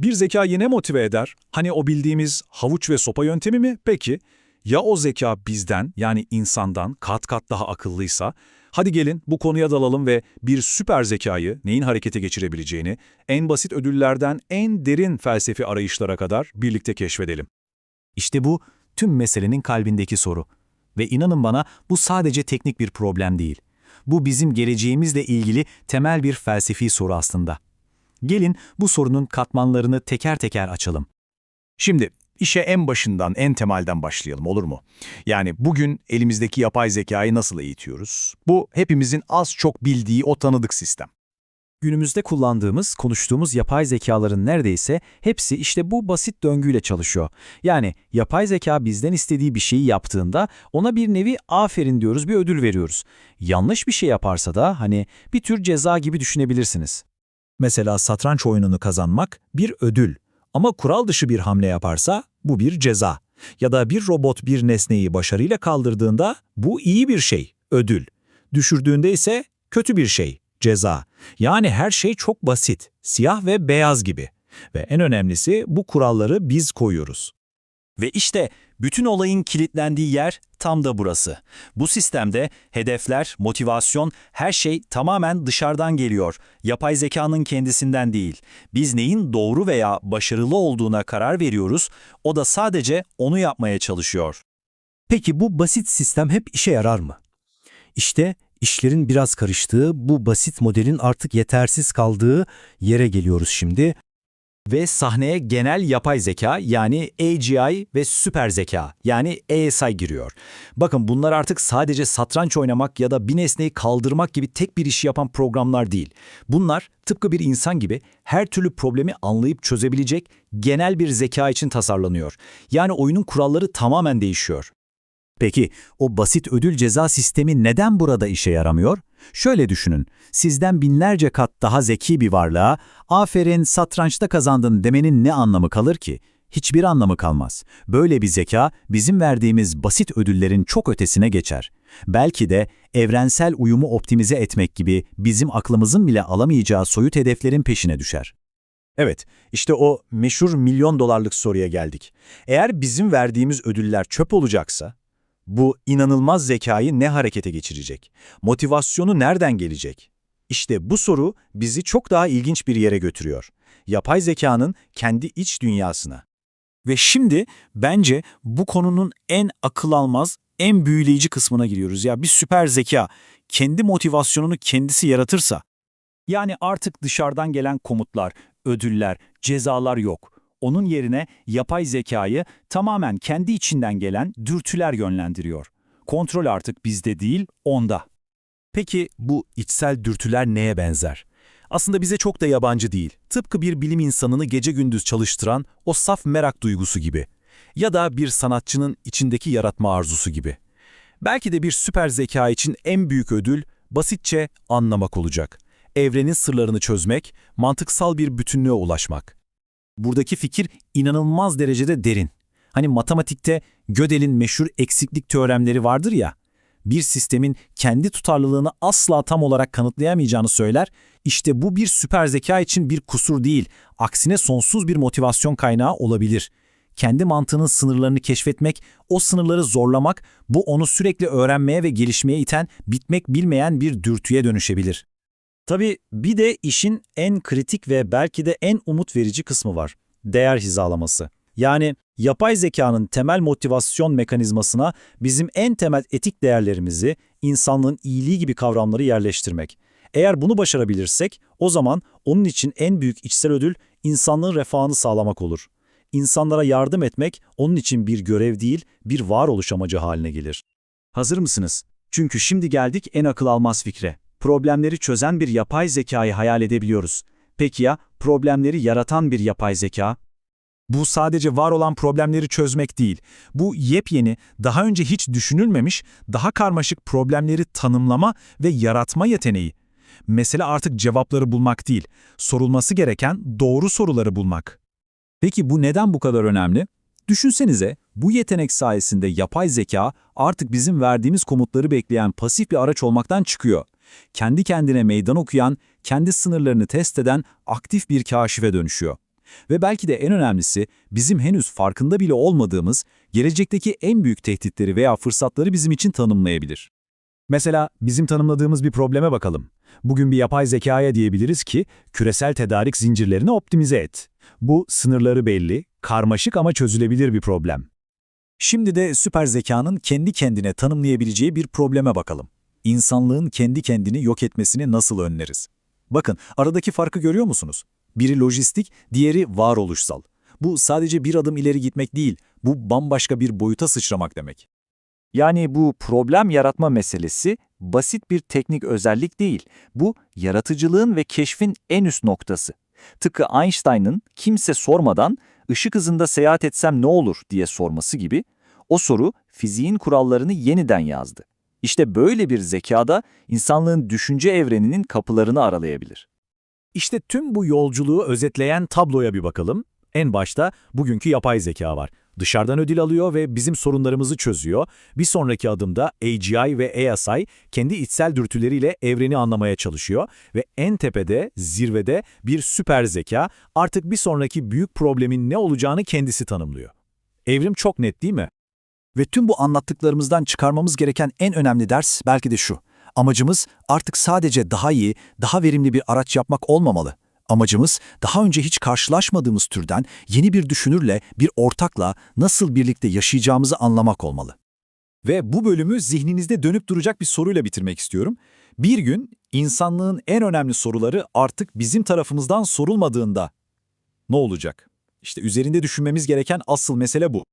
Bir zeka yine motive eder. Hani o bildiğimiz havuç ve sopa yöntemi mi? Peki, ya o zeka bizden yani insandan kat kat daha akıllıysa? Hadi gelin bu konuya dalalım ve bir süper zekayı neyin harekete geçirebileceğini en basit ödüllerden en derin felsefi arayışlara kadar birlikte keşfedelim. İşte bu tüm meselenin kalbindeki soru. Ve inanın bana bu sadece teknik bir problem değil. Bu bizim geleceğimizle ilgili temel bir felsefi soru aslında. Gelin bu sorunun katmanlarını teker teker açalım. Şimdi işe en başından, en temelden başlayalım olur mu? Yani bugün elimizdeki yapay zekayı nasıl eğitiyoruz? Bu hepimizin az çok bildiği o tanıdık sistem. Günümüzde kullandığımız, konuştuğumuz yapay zekaların neredeyse hepsi işte bu basit döngüyle çalışıyor. Yani yapay zeka bizden istediği bir şeyi yaptığında ona bir nevi aferin diyoruz, bir ödül veriyoruz. Yanlış bir şey yaparsa da hani bir tür ceza gibi düşünebilirsiniz. Mesela satranç oyununu kazanmak bir ödül ama kural dışı bir hamle yaparsa bu bir ceza. Ya da bir robot bir nesneyi başarıyla kaldırdığında bu iyi bir şey, ödül. Düşürdüğünde ise kötü bir şey, ceza. Yani her şey çok basit, siyah ve beyaz gibi. Ve en önemlisi bu kuralları biz koyuyoruz. Ve işte bütün olayın kilitlendiği yer tam da burası. Bu sistemde hedefler, motivasyon, her şey tamamen dışarıdan geliyor. Yapay zekanın kendisinden değil. Biz neyin doğru veya başarılı olduğuna karar veriyoruz, o da sadece onu yapmaya çalışıyor. Peki bu basit sistem hep işe yarar mı? İşte işlerin biraz karıştığı, bu basit modelin artık yetersiz kaldığı yere geliyoruz şimdi. Ve sahneye genel yapay zeka yani AGI ve süper zeka yani ASI giriyor. Bakın bunlar artık sadece satranç oynamak ya da bir nesneyi kaldırmak gibi tek bir işi yapan programlar değil. Bunlar tıpkı bir insan gibi her türlü problemi anlayıp çözebilecek genel bir zeka için tasarlanıyor. Yani oyunun kuralları tamamen değişiyor. Peki o basit ödül ceza sistemi neden burada işe yaramıyor? Şöyle düşünün, sizden binlerce kat daha zeki bir varlığa aferin satrançta kazandın demenin ne anlamı kalır ki? Hiçbir anlamı kalmaz. Böyle bir zeka bizim verdiğimiz basit ödüllerin çok ötesine geçer. Belki de evrensel uyumu optimize etmek gibi bizim aklımızın bile alamayacağı soyut hedeflerin peşine düşer. Evet, işte o meşhur milyon dolarlık soruya geldik. Eğer bizim verdiğimiz ödüller çöp olacaksa, bu inanılmaz zekayı ne harekete geçirecek? Motivasyonu nereden gelecek? İşte bu soru bizi çok daha ilginç bir yere götürüyor. Yapay zekanın kendi iç dünyasına. Ve şimdi bence bu konunun en akıl almaz, en büyüleyici kısmına giriyoruz. Ya bir süper zeka kendi motivasyonunu kendisi yaratırsa, Yani artık dışarıdan gelen komutlar, ödüller, cezalar yok. Onun yerine yapay zekayı tamamen kendi içinden gelen dürtüler yönlendiriyor. Kontrol artık bizde değil, onda. Peki bu içsel dürtüler neye benzer? Aslında bize çok da yabancı değil. Tıpkı bir bilim insanını gece gündüz çalıştıran o saf merak duygusu gibi. Ya da bir sanatçının içindeki yaratma arzusu gibi. Belki de bir süper zeka için en büyük ödül basitçe anlamak olacak. Evrenin sırlarını çözmek, mantıksal bir bütünlüğe ulaşmak. Buradaki fikir inanılmaz derecede derin. Hani matematikte Gödel'in meşhur eksiklik teoremleri vardır ya, bir sistemin kendi tutarlılığını asla tam olarak kanıtlayamayacağını söyler, işte bu bir süper zeka için bir kusur değil, aksine sonsuz bir motivasyon kaynağı olabilir. Kendi mantığının sınırlarını keşfetmek, o sınırları zorlamak, bu onu sürekli öğrenmeye ve gelişmeye iten, bitmek bilmeyen bir dürtüye dönüşebilir. Tabii bir de işin en kritik ve belki de en umut verici kısmı var. Değer hizalaması. Yani yapay zekanın temel motivasyon mekanizmasına bizim en temel etik değerlerimizi, insanlığın iyiliği gibi kavramları yerleştirmek. Eğer bunu başarabilirsek o zaman onun için en büyük içsel ödül insanlığın refahını sağlamak olur. İnsanlara yardım etmek onun için bir görev değil, bir varoluş amacı haline gelir. Hazır mısınız? Çünkü şimdi geldik en akıl almaz fikre. Problemleri çözen bir yapay zekayı hayal edebiliyoruz. Peki ya problemleri yaratan bir yapay zeka? Bu sadece var olan problemleri çözmek değil. Bu yepyeni, daha önce hiç düşünülmemiş, daha karmaşık problemleri tanımlama ve yaratma yeteneği. Mesele artık cevapları bulmak değil, sorulması gereken doğru soruları bulmak. Peki bu neden bu kadar önemli? Düşünsenize, bu yetenek sayesinde yapay zeka artık bizim verdiğimiz komutları bekleyen pasif bir araç olmaktan çıkıyor. Kendi kendine meydan okuyan, kendi sınırlarını test eden aktif bir kaşife dönüşüyor. Ve belki de en önemlisi bizim henüz farkında bile olmadığımız gelecekteki en büyük tehditleri veya fırsatları bizim için tanımlayabilir. Mesela bizim tanımladığımız bir probleme bakalım. Bugün bir yapay zekaya diyebiliriz ki küresel tedarik zincirlerini optimize et. Bu sınırları belli, karmaşık ama çözülebilir bir problem. Şimdi de süper zekanın kendi kendine tanımlayabileceği bir probleme bakalım. İnsanlığın kendi kendini yok etmesini nasıl önleriz? Bakın aradaki farkı görüyor musunuz? Biri lojistik, diğeri varoluşsal. Bu sadece bir adım ileri gitmek değil, bu bambaşka bir boyuta sıçramak demek. Yani bu problem yaratma meselesi basit bir teknik özellik değil. Bu yaratıcılığın ve keşfin en üst noktası. Tıpkı Einstein'ın kimse sormadan ışık hızında seyahat etsem ne olur diye sorması gibi o soru fiziğin kurallarını yeniden yazdı. İşte böyle bir zekada insanlığın düşünce evreninin kapılarını aralayabilir. İşte tüm bu yolculuğu özetleyen tabloya bir bakalım. En başta bugünkü yapay zeka var. Dışarıdan ödül alıyor ve bizim sorunlarımızı çözüyor. Bir sonraki adımda AGI ve ASI kendi içsel dürtüleriyle evreni anlamaya çalışıyor. Ve en tepede, zirvede bir süper zeka artık bir sonraki büyük problemin ne olacağını kendisi tanımlıyor. Evrim çok net değil mi? Ve tüm bu anlattıklarımızdan çıkarmamız gereken en önemli ders belki de şu. Amacımız artık sadece daha iyi, daha verimli bir araç yapmak olmamalı. Amacımız daha önce hiç karşılaşmadığımız türden yeni bir düşünürle, bir ortakla nasıl birlikte yaşayacağımızı anlamak olmalı. Ve bu bölümü zihninizde dönüp duracak bir soruyla bitirmek istiyorum. Bir gün insanlığın en önemli soruları artık bizim tarafımızdan sorulmadığında ne olacak? İşte üzerinde düşünmemiz gereken asıl mesele bu.